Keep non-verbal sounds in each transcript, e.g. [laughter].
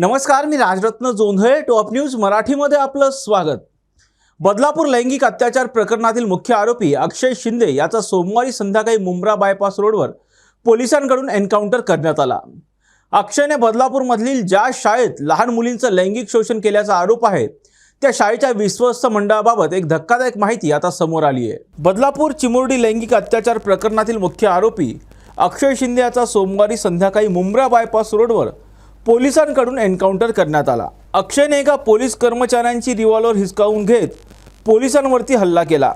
नमस्कार मी Rajratna Jondhale top news मराठीमध्ये आपलं स्वागत. बदलापूर लैंगिक अत्याचार प्रकरणातील मुख्य आरोपी अक्षय शिंदे याचा सोमवारी संध्याकाळी मुंब्रा बायपास रोडवर पोलिसांकडून एन्काउंटर करण्यात आला. अक्षयने बदलापूरमधील ज्या शाळेत लहान मुलींचं लैंगिक शोषण केल्याचा आरोप आहे त्या शाळेच्या विश्वस्त मंडळाबाबत एक धक्कादायक माहिती आता समोर आली आहे. बदलापूर चिमुरडी लैंगिक अत्याचार प्रकरणातील मुख्य आरोपी अक्षय शिंदे याचा सोमवारी संध्याकाळी मुंब्रा बायपास रोडवर पोलिसांकडून एन्काउंटर करण्यात आला. अक्षयने एका पोलीस कर्मचाऱ्यांची रिव्हॉल्वर हिसकावून घेत पोलिसांवरती हल्ला केला.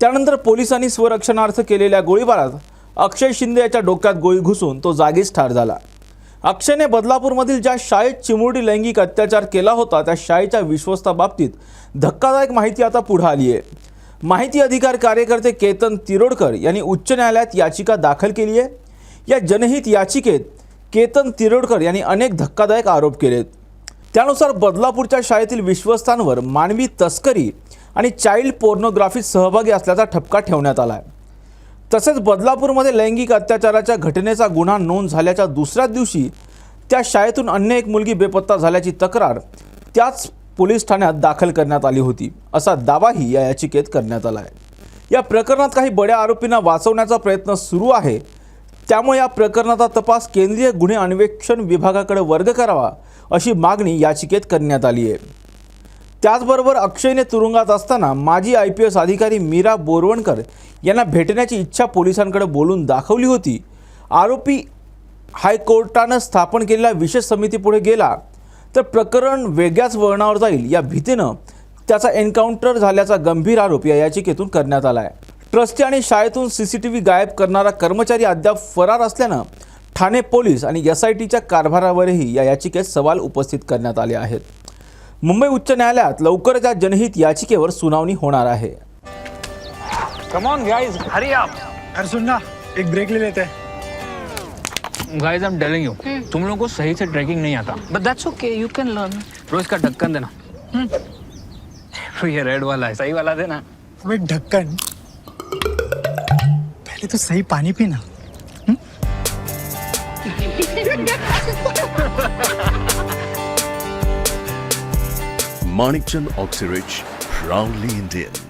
त्यानंतर पोलिसांनी स्वरक्षणार्थ केलेल्या गोळीबारात अक्षय शिंदे याच्या डोक्यात गोळी घुसून तो जागीच ठार झाला. अक्षयने बदलापूरमधील ज्या शाळेत चिमुरडी लैंगिक अत्याचार केला होता त्या शाळेच्या विश्वस्ताबाबतीत धक्कादायक माहिती आता पुढे आली आहे. माहिती अधिकार कार्यकर्ते केतन तिरोडकर यांनी उच्च न्यायालयात याचिका दाखल केली आहे. या जनहित याचिकेत केतन तिरोडकर यांनी अनेक धक्कादायक आरोप केलेत. त्यानुसार बदलापूरच्या शाळेतील विश्वस्थांवर मानवी तस्करी आणि चाइल्ड पोर्नोग्राफीत सहभागी असल्याचा ठपका ठेवण्यात आला आहे तसेच बदलापूरमध्ये लैंगिक अत्याचाराच्या घटनेचा गुन्हा नोंद झाल्याच्या दुसऱ्याच दिवशी त्या शाळेतून अन्य एक मुलगी बेपत्ता झाल्याची तक्रार त्याच पोलीस ठाण्यात दाखल करण्यात आली होती असा दावाही या याचिकेत करण्यात आला आहे या प्रकरणात काही बड्या आरोपींना वाचवण्याचा प्रयत्न सुरू आहे त्यामुळे या प्रकरणाचा तपास केंद्रीय गुन्हे अन्वेषण विभागाकडे वर्ग करावा अशी मागणी याचिकेत करण्यात आली आहे. त्याचबरोबर अक्षयने तुरुंगात असताना माजी आय पी एस अधिकारी मीरा बोरवणकर यांना भेटण्याची इच्छा पोलिसांकडे बोलून दाखवली होती. आरोपी हायकोर्टानं स्थापन केलेल्या विशेष समितीपुढे गेला तर प्रकरण वेगळ्याच वळणावर जाईल या भीतीनं त्याचा एन्काउंटर झाल्याचा गंभीर आरोप या याचिकेतून करण्यात आला आहे. ट्रस्टी आणि शाळेतून सी सी टी व्ही गायब करणारा कर्मचारी अद्याप फरार असल्यानं ठाणे पोलीस आणि एस आय टीच्या कारभारावरही या याचिकेत सवाल उपस्थित करण्यात आले आहेत. मुंबई उच्च न्यायालयात लवकरच या जनहित याचिकेवर सुनावणी होणार आहे. Come on guys hurry up अरे सुन ना एक ब्रेक ले लेते. हैं guys I am telling you तुम लोगों को सही से ट्रैकिंग नहीं आता. But that's okay, you can learn. रोज का ढक्कन देना. [laughs] ये रेड वाला है सही वाला देना. अबे ढक्कन पहले तो सही पानी पीना Manikchand Oxyrich, proudly Indian.